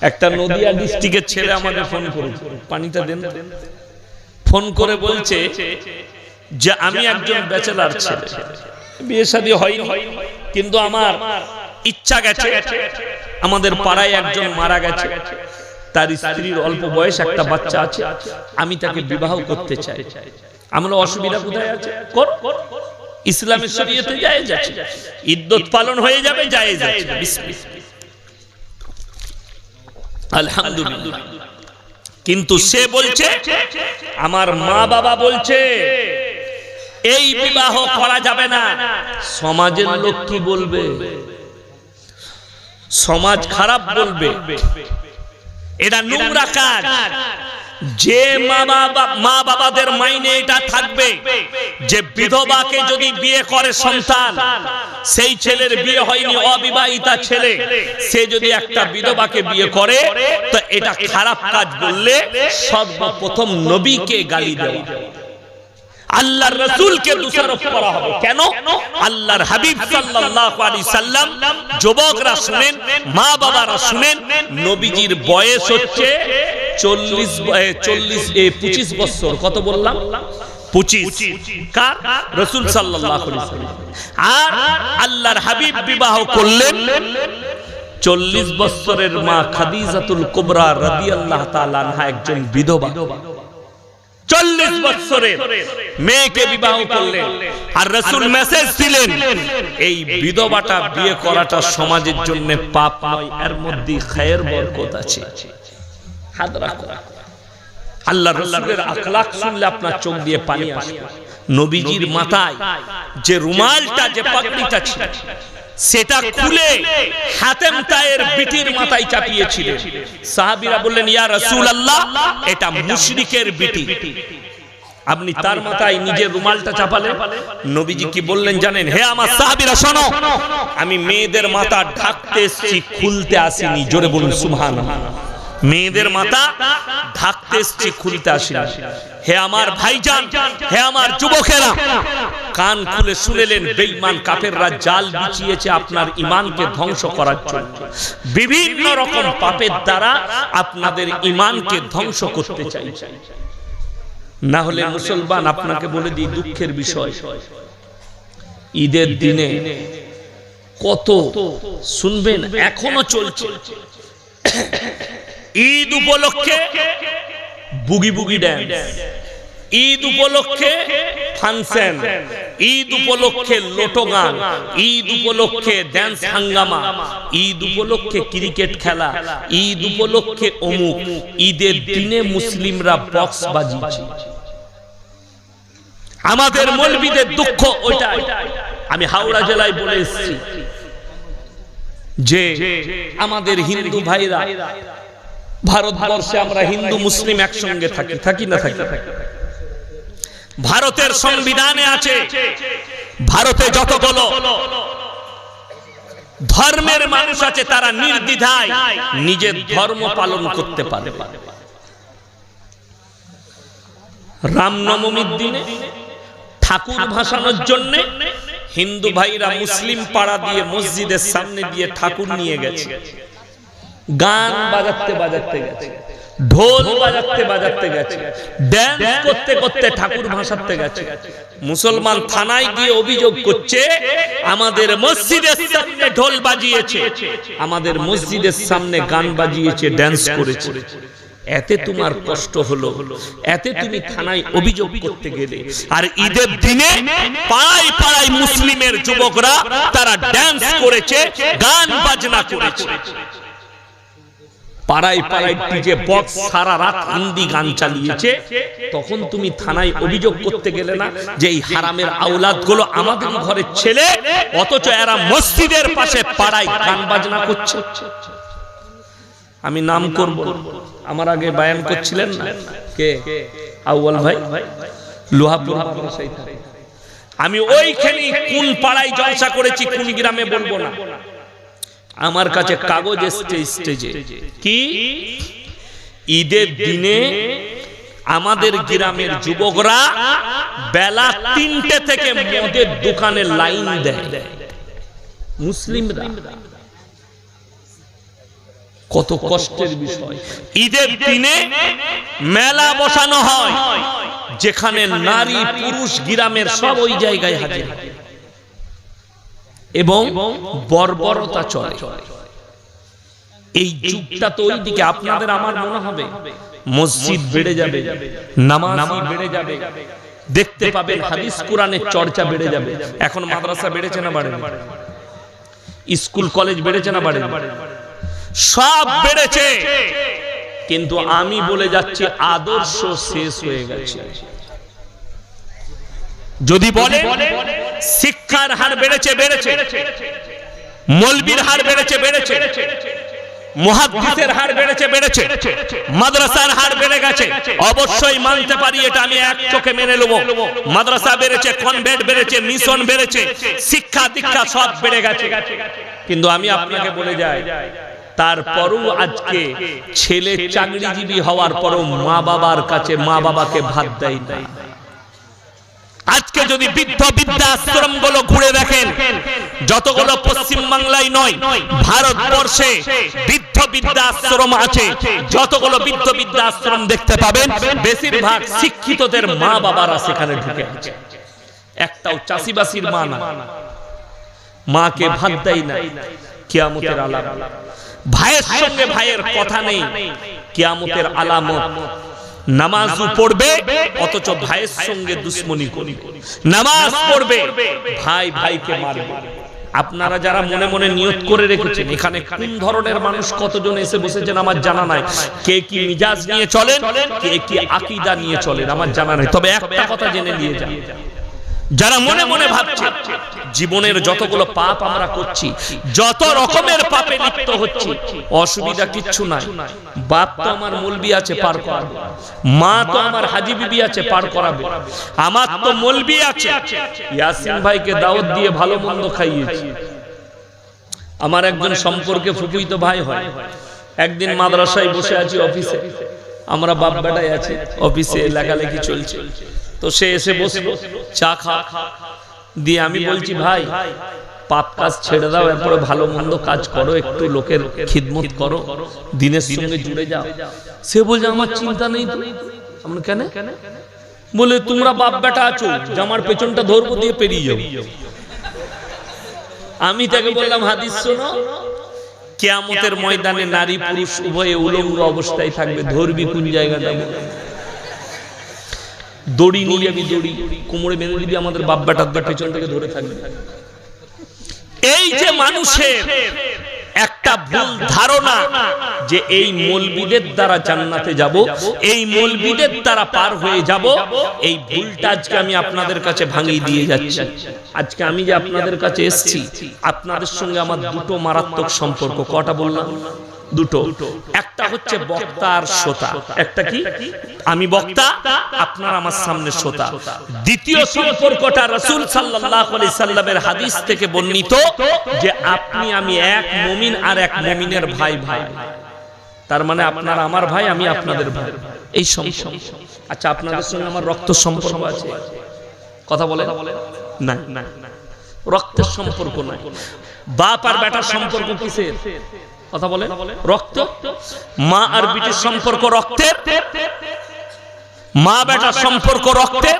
একটা নদিয়া ডিস্ট্রিক্টের ছেলে আমাকে ফোন করেছে। পানিটা দেন। ফোন করে বলছে যে আমি একজন ব্যাচেলার ছেলে। বিয়ে শাদী হয়নি, কিন্তু আমার ইচ্ছা গেছে। আমাদের পাড়ায় একজন মারা গেছে। তার স্ত্রীর অল্প বয়স একটা বাচ্চা আছে। আমি তাকে বিবাহ করতে চাই। আমরা অসুবিধা কোথায় আছে? কর। ইসলামের শরীয়তে যায় যাচ্ছে ইদ্যত পালন হয়ে যাবে যায় যাচ্ছে। আলহামদুলিল্লাহ। কিন্তু সে বলছে, আমার মা বাবা বলছে, এই বিবাহ করা যাবে না। সমাজের লোক কি বলবে? সমাজ খারাপ বলবে। এটা নোংরা কাজ। যে মা বাবা মা বাবাদের মাইনে এটা থাকবে যে বিধবাকে যদি বিয়ে করে সন্তান, সেই ছেলের বিয়ে হয়নি, অবিবাহিতা ছেলে। সে যদি একটা বিধবাকে বিয়ে করে, তো এটা খারাপ কাজ বললে সর্বপ্রথম নবীকে গালি দেওয়া। আল্লাহর রসুলকে দোষারোপ করা হবে। কেন? আল্লাহর হাবিব সাল্লাল্লাহু আলাইহি সাল্লাম যুবকরা শুনেন মা বাবারা শুনেন নবীজির বয়স হচ্ছে চল্লিশ চল্লিশ পঁচিশ বছর কত বললাম? পঁচিশ। কার? রসুল সাল্লাল্লাহু আলাইহি সাল্লাম। আর আল্লাহর হাবিব বিবাহ করলেন চল্লিশ বছরের মা খাদিজাতুল কুবরা রাদিয়াল্লাহু তাআলা একজন বিধবা। চল্লিশ বছরের মেয়েকে বিবাহ করলেন। আর রসুল মেসেজ দিলেন এই বিধবাটা বিয়ে করাটা সমাজের জন্য পাপ নয় এর মধ্যে খায়ের বরকত আছে। হাত রাখো। আল্লাহ রসুলের আখলাক শুনলে আপনার চোখ দিয়ে পানি আসবে নবীজির মাথায় যে রুমালটা যে পাগড়িটা ছিল সেটা খুলে হাতেম তায়ের বিটির মাথায় চাপিয়েছিলেন। সাহাবীরা বললেন ইয়া রাসূলুল্লাহ এটা মুশরিকের বিটি আপনি তার মাথায় নিজের রুমালটা চাপালেন? নবীজি কি বললেন জানেন? হে আমার সাহাবীরা শোনো আমি মেয়েদের মাথা ঢাকতে এসেছি খুলতে আসিনি। জোরে বলুন সুবহানাল্লাহ। মেয়েদের মাথা ঢাকতে এসেছি খুলতে আসিনি হে আমার ভাইজান হে আমার যুবকেরা কান খুলে শুনেলেন বেঈমান কাফেররা জাল বিছিয়েছে আপনার ইমানকে ধ্বংস করার জন্য। বিভিন্ন রকম পাপের দ্বারা আপনাদের ইমানকে ধ্বংস করতে চাই। না হলে মুসলমান আপনাকে বলে দিই দুঃখের বিষয়। ঈদের দিনে কত শুনবেন? এখনও চলছে। ঈদ উপলক্ষে বুগি বুগি ড্যান্স ঈদ উপলক্ষে ফাংশন ঈদ উপলক্ষে লোটো গান। ঈদ উপলক্ষে ড্যান্স হাঙ্গামা। ঈদ উপলক্ষে ক্রিকেট খেলা। ঈদ উপলক্ষে অমুক। ঈদের দিনে মুসলিমরা বক্স বাজিয়েছে। আমাদের মলবিদের দুঃখ ওইটাই। আমি হাওড়া জেলায় বলে এসেছি যে আমাদের হিন্দু ভাইরা ভারতবর্ষে আমরা হিন্দু, মুসলিম একসঙ্গে থাকি থাকি না থাকি? ভারতের সংবিধানে আছে, ভারতে যতগুলো ধর্মের মানুষ আছে, তারা নির্দ্বিধায় নিজের ধর্ম পালন করতে পারে রামনবমীর দিনে ঠাকুর ভাসানোর জন্য হিন্দু ভাইরা মুসলিম পাড়া দিয়ে মসজিদের সামনে দিয়ে ঠাকুর নিয়ে গেছে। গান বাজাতে বাজাতে গেছে, ঢোল বাজাতে বাজাতে গেছে ড্যান্স করতে করতে ঠাকুর ভাসাতে গেছে। মুসলমান থানায় গিয়ে অভিযোগ করছে, আমাদের মসজিদের সামনে ঢোল বাজিয়েছে, আমাদের মসজিদের সামনে গান বাজিয়েছে ড্যান্স করেছে। এতে তোমার কষ্ট হলো, এতে তুমি থানায় অভিযোগ করতে গেলে। আর ঈদের দিনে পাড়ায় পাড়ায় মুসলিমের যুবকরা, তারা ড্যান্স করেছে, গান বাজনা করেছে। পাড়ায় পাড়ায় ডিজে বক্স সারা রাত হিন্দি গান চালিয়েছে। তখন তুমি থানায় অভিযোগ করতে গেলে না যে এই হারামের আওলাদগুলো আমাদের ঘরের ছেলে অথচ এরা মসজিদের পাশে পাড়ায় গান বাজনা করছে। আমি নাম করব আমার আগে বায়ান করছিলেন না। কে? আউয়াল ভাই? লোহাপুর। আমি ওইখানে কোন পাড়ায় জলসা করেছি কোন গ্রামে বলব না। আমার কাছে কাগজ এসছে স্টেজে। কি? ঈদের দিনে আমাদের গ্রামের যুবকরা বেলা তিনটে থেকে মদের দোকানে লাইন দেয়। মুসলিমরা কত কষ্টের বিষয়। ঈদের দিনে মেলা বসানো হয়। যেখানে নারী পুরুষ গ্রামের সব ওই জায়গায় হাজির এবং বর্বরতা চলে। এই যুগটা তো ওই দিকে আপনাদের আমার মনে হবে। মসজিদ বেড়ে যাবে নামাজ বেড়ে যাবে দেখতে পাবেন হাদিস কোরআনের চর্চা বেড়ে যাবে। এখন মাদ্রাসা বেড়েছে না বাড়ে স্কুল কলেজ বেড়েছে না বাড়ে সব বেড়েছে। কিন্তু আমি বলে যাচ্ছি আদর্শ শেষ হয়ে গেছে। যদি বলে শিক্ষার হার বেড়েছে বেড়েছে। মলবির হার বেড়েছে বেড়েছে। মুহাদ্দিসের হার বেড়েছে বেড়েছে। মাদ্রাসার হার বেড়ে গেছে। অবশ্যই মানতে পারি এটা আমি এক চোখে মেনে নেব। মাদ্রাসা বেড়েছে কনভেন্ট বেড়েছে মিশন বেড়েছে। শিক্ষা দীক্ষা সব বেড়ে গেছে। কিন্তু আমি আপনাকে বলে যাই তারপরও আজকে ছেলে চাকরিজীবী হওয়ার পরও মা বাবার কাছে মা বাবাকে ভাত দেয় না। আজকে যদি বৃদ্ধ বৃদ্ধাশ্রমগুলো ঘুরে দেখেন, যতগুলো পশ্চিম বাংলায় নয়, ভারতবর্ষে বৃদ্ধ বৃদ্ধাশ্রম আছে, যতগুলো বৃদ্ধ বৃদ্ধাশ্রম দেখতে পাবেন, বেশিরভাগ শিক্ষিতদের মা বাবারা সেখানে ঢুকে আছে। একটাও চাষিবাসীর মা না। মাকে ভাত দেয় না, কিয়ামতের আলাম ভাইয়ের সঙ্গে ভাইয়ের কথা নেই, কিয়ামতের আলামত। নামাজও পড়বে, অথচ ভাইয়ের সঙ্গে দুশ্মনী নামাজ পড়বে, ভাই ভাইকে মারবে। আপনারা যারা মনে মনে নিয়ত করে রেখেছেন, এখানে কোন ধরনের মানুষ কতজন এসে বসেছেন আমার জানা নাই। কে কি মিজাজ নিয়ে চলেন, কে কি আকীদা নিয়ে চলেন, আমার জানা নাই। তবে একটা কথা জেনে নিয়ে যান। যারা মনে মনে ভাবছে, জীবনের যতগুলো পাপ আমরা করছি, যত রকমের পাপে লিপ্ত হচ্ছি, অসুবিধা কিচ্ছু নাই। বাপ তো আমার মুলবি আছে পার করাবে, মা তো আমার হাজি বিবি আছে পার করাবে, আমার তো মুলবি আছে। ইয়াসিন ভাইকে দাওয়াত দিয়ে ভালো মন্দ খাইয়েছি। আমার একজন সম্পর্কে ফুপুই তো ভাই হয়। একদিন মাদ্রাসায় বসে আছি অফিসে। আমরা বাপ বেটাই আছি, অফিসে লেখালেখি চলছে। তো সে এসে বসল চা খা। দিয়ে আমি বলছি ভাই পাপ কাজ ছেড়ে দাও এরপরে ভালো মন্দ কাজ করো একটু লোকের খিদমত করো দিনের সঙ্গে জুড়ে যাও। সে বলছে আমার চিন্তা নেই আমরা কেন? বলে তোমরা বাপ বেটা আছো জামার পেছনটা ধরবো দিয়ে পেরিয়ে যাও। আমি তাকে বললাম হাদিস শোনো কেয়ামতের ময়দানে নারী পুরুষ উভয়ে উলঙ্গ অবস্থায় থাকবে। ধরবি কোন জায়গাটা দড়ি নিয়ে যাবি দড়ি, কোমরে বেঁধে দিবি আমাদের বাপ বেটার পেছন থেকে ধরে থাকবে এই যে মানুষের একটা ভুল ধারণা যে এই মলবিদের দ্বারা জান্নাতে যাব, এই মলবিদের দ্বারা পার হয়ে যাব, এই ভুলটা আজকে আমি আপনাদের কাছে ভাঙিয়ে দিয়ে যাচ্ছি। আজকে আমি যে আপনাদের কাছে এসেছি, আপনাদের সঙ্গে আমার দুটো মারাত্মক সম্পর্ক, কটা বললাম? দুটো। একটা হচ্ছে বক্তা আর শ্রোতা। একটা কি? আমি বক্তা আপনার আমার সামনে শ্রোতা। দ্বিতীয় সম্পর্কটা রাসূল সাল্লাল্লাহু আলাইহি সাল্লামের হাদিস থেকে বর্ণিত যে আপনি আমি এক মুমিন আর এক মুমিনের ভাই ভাই তার মানে আপনার আমার ভাই আমি আপনাদের ভাই। এই সম্পর্ক। আচ্ছা আপনাদের সঙ্গে আমার রক্ত সম্পর্ক আছে? কথা বলে না না। রক্তের সম্পর্ক নাই বাপ আর বেটার সম্পর্ক কিসের? কথা বলে? রক্ত? মা আর বিটির সম্পর্ক রক্তের মা বেটার সম্পর্ক রক্তের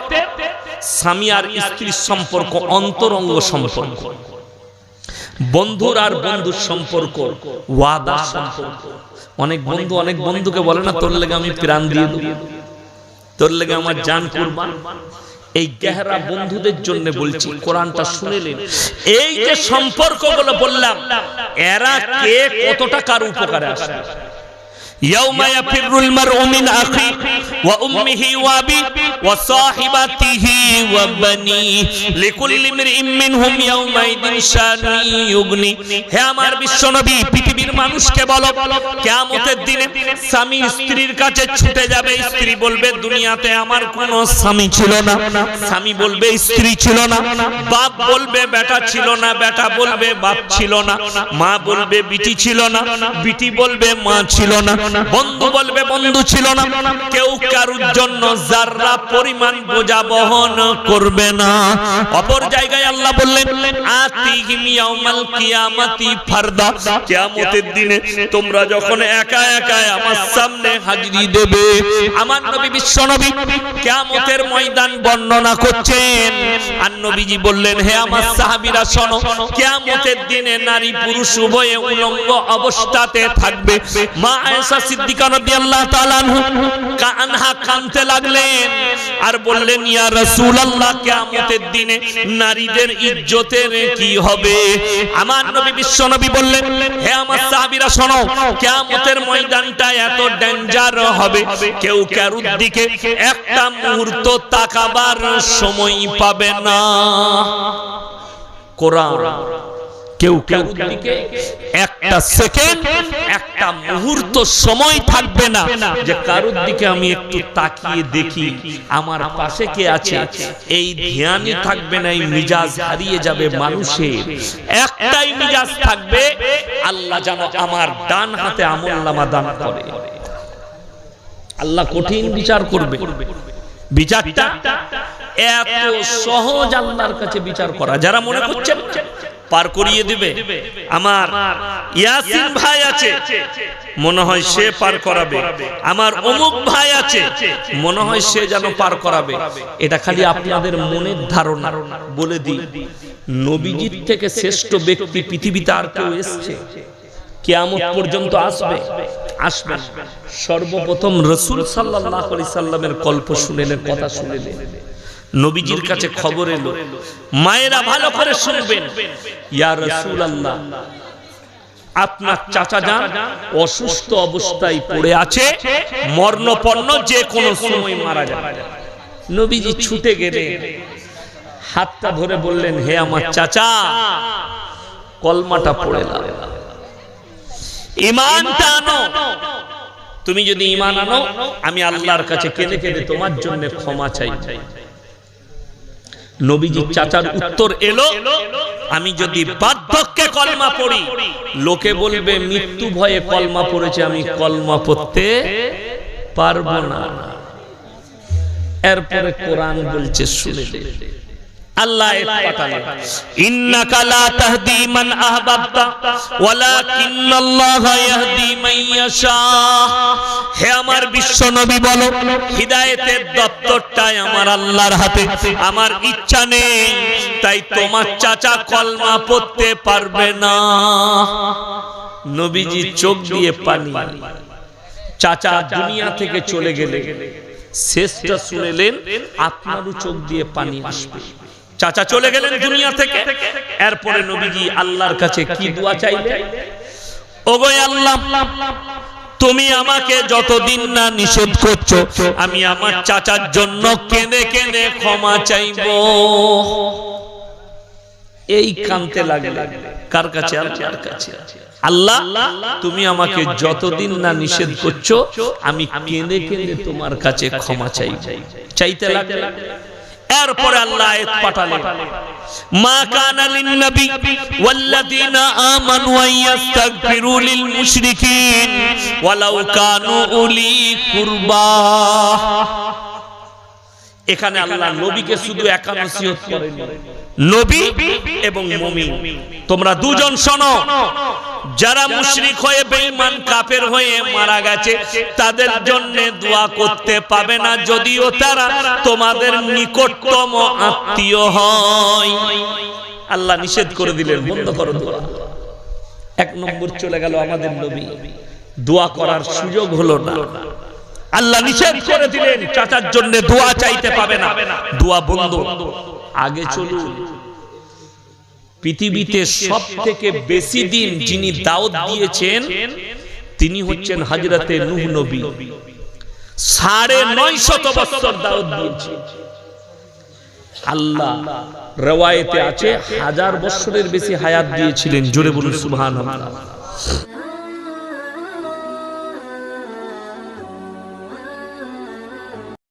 স্বামী আর স্ত্রীর সম্পর্ক অন্তরঙ্গ সম্পর্ক। বন্ধুর আর বন্ধুর সম্পর্ক। ওয়াদা সম্পর্ক। অনেক বন্ধু অনেক বন্ধুকে বলে না তোর লেগে আমি প্রাণ দিয়ে দেবো। তোর লেগে আমার জান কুরবান। এই গেহরা বন্ধুদের জন্য বলছি কোরআনটা শুনেলেন। এই যে সম্পর্কগুলো বললাম এরা কে কতটা কার উপকারে আসে? يوم يفر المرء من أخيه وأمه وأبيه وصاحبته وبنيه لكل امرئ منهم يومئذ شان يغني হে আমার বিশ্বনবী পৃথিবীর মানুষকে বলো কিয়ামতের দিনে স্বামী স্ত্রীর কাছে ছুটে যাবে স্ত্রী বলবে দুনিয়াতে আমার কোনো স্বামী ছিল না স্বামী বলবে স্ত্রী ছিল না বাপ বলবে বেটা ছিল না বেটা বলবে বাপ ছিল না মা বলবে বিটি ছিল না বিটি বলবে মা ছিল না বন্ধু বলবে, বন্ধু ছিল না। কেউ কারুর জন্য যারা পরিমাণ বোঝা বহন করবে না। অপর জায়গায় আল্লাহ বললেন, আতিহিম ইয়াউমাল কিয়ামাতি ফারদা। কিয়ামতের দিনে তোমরা যখন একা একা আমার সামনে হাজিরি দেবে। আমার নবী বিশ্ব নবী কিয়ামতের ময়দান বর্ণনা করছেন। আর নবীজি বললেন, হে আমার সাহাবীরা, শোনো, কিয়ামতের দিনে নারী পুরুষ উভয়ে উলঙ্গ অবস্থাতে থাকবে। মা আয়েশা সিদ্দিকা রাদিয়াল্লাহু তাআলা কানহা কানতে লাগলেন আর বললেন, ইয়া রাসূলুল্লাহ, কিয়ামতের দিনে নারীদের ইজ্জতের কি হবে? আমার নবী বিশ্ব নবী বললেন, হে শোনো, কিয়ামতের ময়দানটা এত ডেঞ্জার হবে। কেউ কারুর দিকে একটা মুহূর্ত তাকাবার সময় পাবে না। কোরআন কেউ কেউ দিকে একটা সেকেন্ড একটা মুহূর্ত সময় থাকবে না। যে কারোর দিকে আমি একটু তাকিয়ে দেখি আমার পাশে কে আছে? এই ধ্যানই থাকবে না এই মিজাজ হারিয়ে যাবে মানুষের। একটাই মিজাজ থাকবে আল্লাহ যেন আমার ডান হাতে আমল নামা দান করে। আল্লাহ কঠিন বিচার করবে। বিচারটা এত সহজ আল্লাহর কাছে বিচার করা। যারা মনে করছেন পার করিয়ে দিবে। আমার ইয়াসিন ভাই আছে। মনে হয় সে পার করাবে। আমার অমুক ভাই আছে। মনে হয় সে যেন পার করাবে। এটা খালি আপনাদের মনের ধারণা। বলে দিই। নবীজির থেকে শ্রেষ্ঠ ব্যক্তি পৃথিবীতে আর কেউ এসছে। কেয়ামত পর্যন্ত আসবে। আসবে। সর্বপ্রথম রসুল সাল্লাহ সাল্লামের গল্প শুনেলেন কথা শুনেলেন। নবীজির কাছে খবর এলো। মায়েরা ভালো করে শুনবেন। ইয়া রসুল আল্লাহ আপনার চাচা যান অসুস্থ অবস্থায় পড়ে আছে মর্ণপন্ন যে কোনো সময় মারা যাবে। নবীজি ছুটে গেলে হাতটা ধরে বললেন হে আমার চাচা কলমাটা পড়ে লাও ইমানটা আনো তুমি যদি ইমান আনো আমি আল্লাহর কাছে কেঁদে কেঁদে তোমার জন্য ক্ষমা চাই। চাই। নবীজি চাচার উত্তর এলো আমি যদি বার্ধক্যে কলমা পড়ি লোকে বলবে মৃত্যু ভয়ে কলমা পড়েছে আমি কলমা পড়তে পারব না। এরপরে কোরআন বলছে শুনে আল্লাহ পাঠালেন। ইন্নাকা লা তাহদি মান আহবাবতা ওয়ালাকিন্নাল্লাহ ইয়াহদি মান ইয়াশা। হে আমার বিশ্ব নবী বলো হিদায়েতের দপ্তরটাই আমার আল্লাহর হাতে। আমার ইচ্ছা নেই তাই তোমার চাচা কলমা পড়তে পারবে না। নবীজি চোখ দিয়ে পানি। চাচা দুনিয়া থেকে চলে গেলে শেষটা শুনেলেন আপনারও চোখ দিয়ে পানি আসবে। চাচা চলে গেলেন দুনিয়া থেকে। এরপরে নবীজি আল্লাহর কাছে কি দোয়া চাইলেন? ওগো আল্লাহ, তুমি আমাকে যতদিন না নিষেধ করছ, আমি আমার চাচার জন্য কেঁদে কেঁদে ক্ষমা চাইব। এই কানতে লাগে কার কাছে? আল্লাহর কাছে? আল্লাহ, তুমি আমাকে যতদিন না নিষেধ করছ, আমি কেঁদে কেঁদে তোমার কাছে ক্ষমা চাই চাইতে লাগে এরপরে আল্লাহ আয়াত পাঠালেন। মা কানা লিন নবী ওয়াল্লাযিনা আমানু ইয়াস্তাগফিরু লিল মুশরিকিন ওয়ালাউ কানু উলি কুরবা। এখানে আল্লাহ নবীকে শুধু একা নসিহত করেন নবী এবং মুমিন। তোমরা দুজন শোনো। যারা মুশরিক হয়ে বেঈমান কাফের হয়ে মারা গেছে তাদের জন্য দোয়া করতে পাবে না যদিও তারা তোমাদের নিকটতম আত্মীয় হয়। আল্লাহ নিষেধ করে দিলেন বন্ধ করো দোয়া। এক নম্বর চলে গেল আমাদের নবী। দোয়া করার সুযোগ হলো না। আল্লাহ নিষেধ করে দিলেন চাচার জন্য দোয়া চাইতে পাবে না। দোয়া বন্ধ। আগে চলুন। পৃথিবীতে সব থেকে বেশি দিন যিনি দাওয়াত দিয়েছেন তিনি হচ্ছেন হাজরাতে নূহ নবী। সাড়ে নয় শত বছর দাওয়াত দিয়েছে আল্লাহ রেওয়ায়েতে আছে হাজার বছরের বেশি হায়াত দিয়েছিলেন। জোরে বলুন সুবহানাল্লাহ।